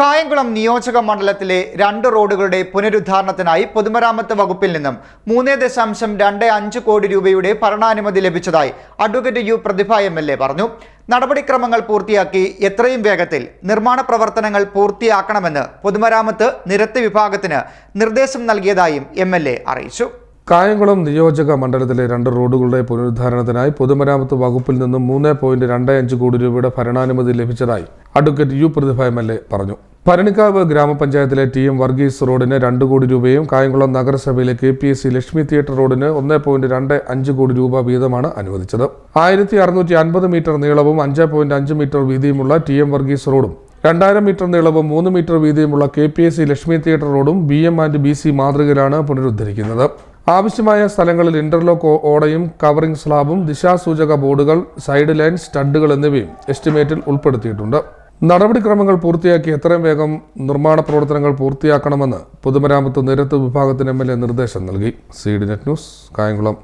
കായംകുളം നിയോജക മണ്ഡലത്തിലെ രണ്ട് റോഡുകളുടെ പുനരുദ്ധാരണത്തിനായി പൊതുമരാമത്ത് വകുപ്പിൽ നിന്നും മൂന്ന് ദശാംശം രണ്ട് അഞ്ച് കോടി രൂപയുടെ ഭരണാനുമതി ലഭിച്ചതായി advocate U Prathibha M L A പറഞ്ഞു. നടപടിക്രമങ്ങൾ പൂർത്തിയാക്കി എത്രയും വേഗത്തിൽ നിർമ്മാണ പ്രവർത്തനങ്ങൾ പൂർത്തിയാക്കണമെന്ന് പൊതുമരാമത്ത് നിരത്ത് വിഭാഗത്തിന് നിർദ്ദേശം നൽകിയതായും എം അറിയിച്ചു. കായംകുളം നിയോജക മണ്ഡലത്തിലെ രണ്ട് റോഡുകളുടെ പുനരുദ്ധാരണത്തിനായി പൊതുമരാമത്ത് വകുപ്പിൽ നിന്നും മൂന്ന് പോയിന്റ് രണ്ട് അഞ്ച് കോടി രൂപയുടെ ഭരണാനുമതി ലഭിച്ചതായി advocate U Prathibha M L A പറഞ്ഞു. ഭരണിക്കാവ് ഗ്രാമപഞ്ചായത്തിലെ ടി എം വർഗീസ് റോഡിന് രണ്ട് കോടി രൂപയും കായംകുളം നഗരസഭയിലെ K P S C Lakshmi theatre റോഡിന് ഒന്ന് പോയിന്റ് രണ്ട് അഞ്ച് കോടി രൂപ വീതമാണ് അനുവദിച്ചത്. ആയിരത്തി അറുന്നൂറ്റി അൻപത് മീറ്റർ നീളവും അഞ്ച് പോയിന്റ് അഞ്ച് മീറ്റർ വീതിയുമുള്ള ടി എം വർഗീസ് റോഡും രണ്ടായിരം മീറ്റർ നീളവും മൂന്ന് metre വീതിയുമുള്ള K P S C Lakshmi theatre റോഡും B M and B C മാതൃകയിലാണ് പുനരുദ്ധരിക്കുന്നത്. ആവശ്യമായ സ്ഥലങ്ങളിൽ ഇന്റർലോക്ക് ഓടയും കവറിംഗ് സ്ലാബും ദിശാസൂചക ബോർഡുകൾ സൈഡ് ലൈൻ സ്റ്റഡുകൾ എന്നിവയും എസ്റ്റിമേറ്റിൽ ഉൾപ്പെടുത്തിയിട്ടുണ്ട്. നടപടിക്രമങ്ങൾ പൂർത്തിയാക്കി എത്രയും വേഗം നിർമ്മാണ പ്രവർത്തനങ്ങൾ പൂർത്തിയാക്കണമെന്ന് പൊതുമരാമത്ത് നിരത്ത് വിഭാഗത്തിന് എം എൽ എ നിർദ്ദേശം നൽകി. Seed net news Kayamkulam.